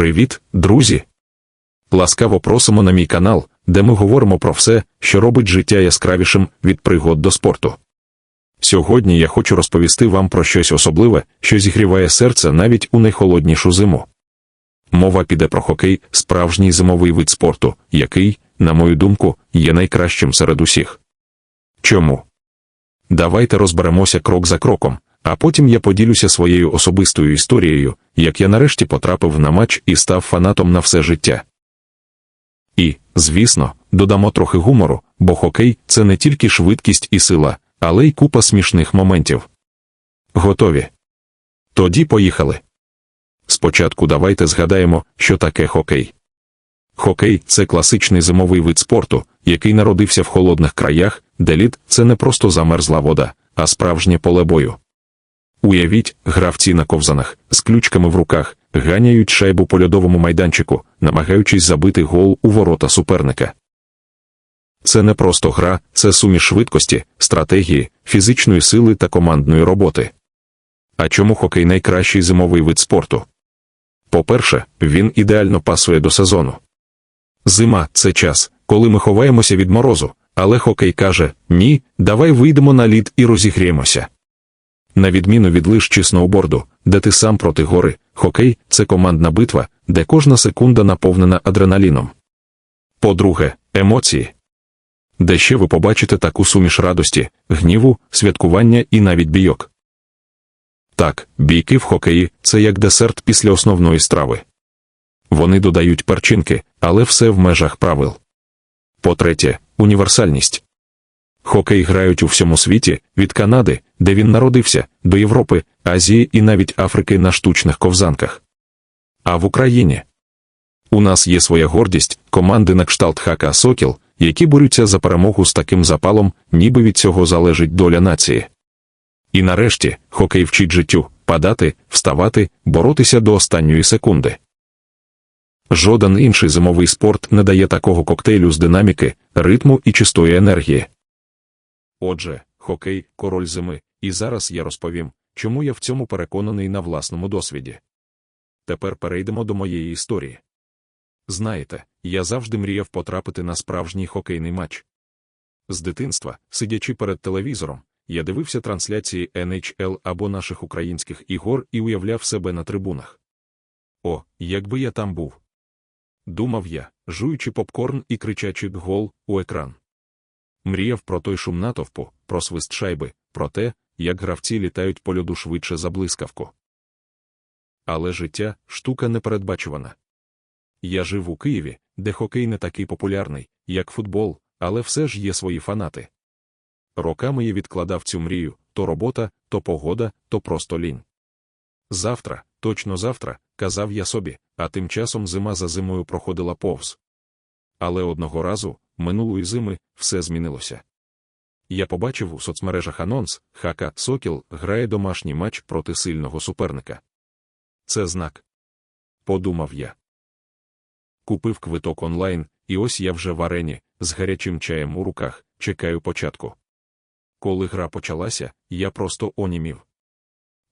Привіт, друзі! Ласкаво просимо на мій канал, де ми говоримо про все, що робить життя яскравішим від пригод до спорту. Сьогодні я хочу розповісти вам про щось особливе, що зігріває серце навіть у найхолоднішу зиму. Мова піде про хокей, справжній зимовий вид спорту, який, на мою думку, є найкращим серед усіх. Чому? Давайте розберемося крок за кроком, а потім я поділюся своєю особистою історією, як я нарешті потрапив на матч і став фанатом на все життя. І, звісно, додамо трохи гумору, бо хокей це не тільки швидкість і сила, але й купа смішних моментів. Готові? Тоді поїхали. Спочатку давайте згадаємо, що таке хокей. Хокей це класичний зимовий вид спорту, який народився в холодних краях, де лід це не просто замерзла вода, а справжнє поле бою. Уявіть, гравці на ковзанах з ключками в руках ганяють шайбу по льодовому майданчику, намагаючись забити гол у ворота суперника. Це не просто гра, це суміш швидкості, стратегії, фізичної сили та командної роботи. А чому хокей найкращий зимовий вид спорту? По-перше, він ідеально пасує до сезону. Зима це час, коли ми ховаємося від морозу, але хокей каже: ні, давай вийдемо на лід і розігріємося. На відміну від лиж чи сноуборду, де ти сам проти гори, хокей це командна битва, де кожна секунда наповнена адреналіном. По-друге, емоції. Де ще ви побачите таку суміш радості, гніву, святкування і навіть бійок. Так, бійки в хокеї це як десерт після основної страви. Вони додають перчинки, але все в межах правил. По-третє, універсальність. Хокей грають у всьому світі, від Канади, де він народився, до Європи, Азії і навіть Африки на штучних ковзанках. А в Україні у нас є своя гордість, команди на кшталт Хака Сокіл, які борються за перемогу з таким запалом, ніби від цього залежить доля нації. І нарешті хокей вчить життю падати, вставати, боротися до останньої секунди. Жоден інший зимовий спорт не дає такого коктейлю з динаміки, ритму і чистої енергії. Отже, хокей король зими, і зараз я розповім, чому я в цьому переконаний на власному досвіді. Тепер перейдемо до моєї історії. Знаєте, я завжди мріяв потрапити на справжній хокейний матч. З дитинства, сидячи перед телевізором, я дивився трансляції NHL або наших українських ігор і уявляв себе на трибунах. О, якби я там був. Думав я, жуючи попкорн і кричачи гол у екран. Мріяв про той шум натовпу, про свист шайби, про те, як гравці літають по льоду швидше за блискавку. Але життя штука непередбачувана. Я жив у Києві, де хокей не такий популярний, як футбол, але все ж є свої фанати. Роками я відкладав цю мрію то робота, то погода, то просто лінь. Завтра, точно завтра, казав я собі, а тим часом зима за зимою проходила повз. Але одного разу, минулої зими, все змінилося. Я побачив у соцмережах анонс, Хака Сокіл грає домашній матч проти сильного суперника. Це знак. Подумав я. Купив квиток онлайн, і ось я вже в арені, з гарячим чаєм у руках, чекаю початку. Коли гра почалася, я просто онімів.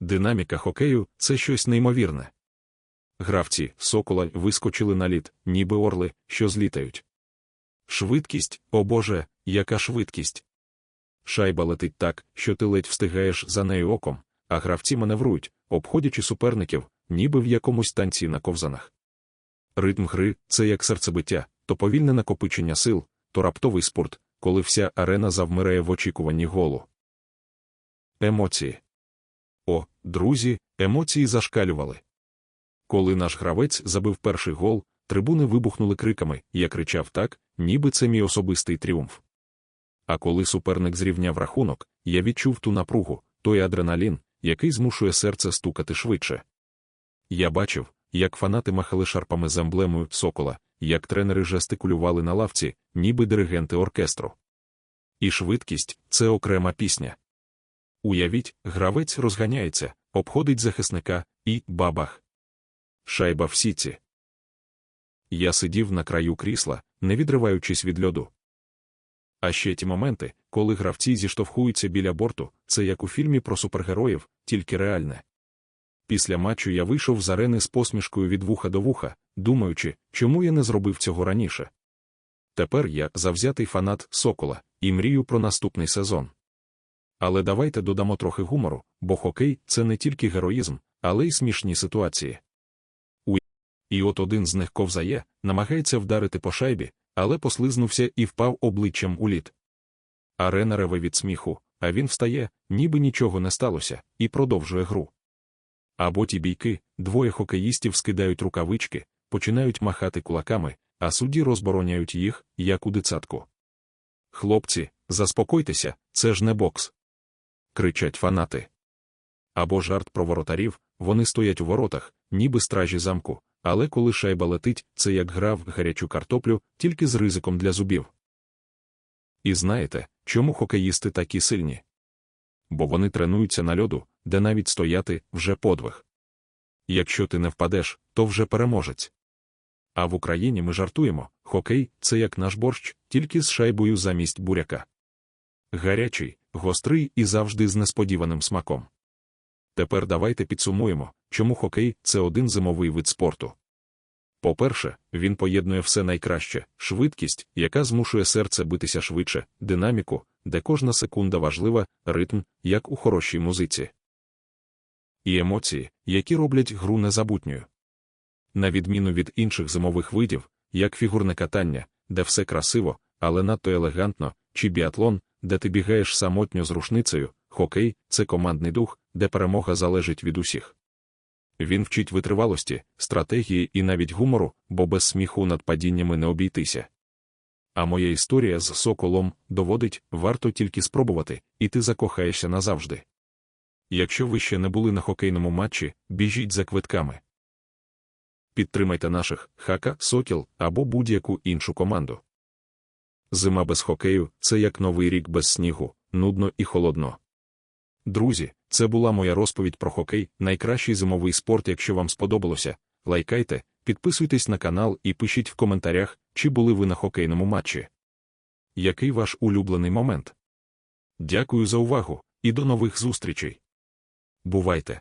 Динаміка хокею це щось неймовірне. Гравці сокола вискочили на лід, ніби орли, що злітають. Швидкість, о Боже, яка швидкість! Шайба летить так, що ти ледь встигаєш за нею оком, а гравці маневрують, обходячи суперників, ніби в якомусь танці на ковзанах. Ритм гри це як серцебиття, то повільне накопичення сил, то раптовий спорт, коли вся арена завмирає в очікуванні голу. Емоції. О, друзі, емоції зашкалювали. Коли наш гравець забив перший гол, трибуни вибухнули криками, я кричав так, ніби це мій особистий тріумф. А коли суперник зрівняв рахунок, я відчув ту напругу, той адреналін, який змушує серце стукати швидше. Я бачив, як фанати махали шарпами з емблемою сокола, як тренери жестикулювали на лавці, ніби диригенти оркестру. І швидкість це окрема пісня. Уявіть, гравець розганяється, обходить захисника і бабах. Шайба в сіці. Я сидів на краю крісла, не відриваючись від льоду. А ще ті моменти, коли гравці зіштовхуються біля борту, це як у фільмі про супергероїв, тільки реальне. Після матчу я вийшов з арени з посмішкою від вуха до вуха, думаючи, чому я не зробив цього раніше. Тепер я завзятий фанат сокола і мрію про наступний сезон. Але давайте додамо трохи гумору, бо хокей це не тільки героїзм, але й смішні ситуації. І от один з них ковзає, намагається вдарити по шайбі, але послизнувся і впав обличчям у лід. Арена реве від сміху, а він встає, ніби нічого не сталося, і продовжує гру. Або ті бійки, двоє хокеїстів скидають рукавички, починають махати кулаками, а судді розбороняють їх, як у дитсадку. Хлопці, заспокойтеся, це ж не бокс. кричать фанати. Або жарт про воротарів, вони стоять у воротах, ніби стражі замку, але коли шайба летить, це як гра в гарячу картоплю, тільки з ризиком для зубів. І знаєте, чому хокеїсти такі сильні? Бо вони тренуються на льоду, де навіть стояти вже подвиг. Якщо ти не впадеш, то вже переможець. А в Україні ми жартуємо хокей це як наш борщ, тільки з шайбою замість буряка. Гарячий, гострий і завжди з несподіваним смаком. Тепер давайте підсумуємо, чому хокей це один зимовий вид спорту. По-перше, він поєднує все найкраще швидкість, яка змушує серце битися швидше, динаміку, де кожна секунда важлива, ритм, як у хорошій музиці. І емоції, які роблять гру незабутньою. На відміну від інших зимових видів, як фігурне катання, де все красиво, але надто елегантно, чи біатлон, де ти бігаєш самотньо з рушницею, хокей це командний дух, де перемога залежить від усіх. Він вчить витривалості, стратегії і навіть гумору, бо без сміху над падіннями не обійтися. А моя історія з соколом доводить, варто тільки спробувати, і ти закохаєшся назавжди. Якщо ви ще не були на хокейному матчі, біжіть за квитками. Підтримайте наших хака, сокіл або будь-яку іншу команду. Зима без хокею це як новий рік без снігу, нудно і холодно. Друзі, це була моя розповідь про хокей, найкращий зимовий спорт. Якщо вам сподобалося, лайкайте, підписуйтесь на канал і пишіть в коментарях, чи були ви на хокейному матчі. Який ваш улюблений момент? Дякую за увагу і до нових зустрічей. Бувайте!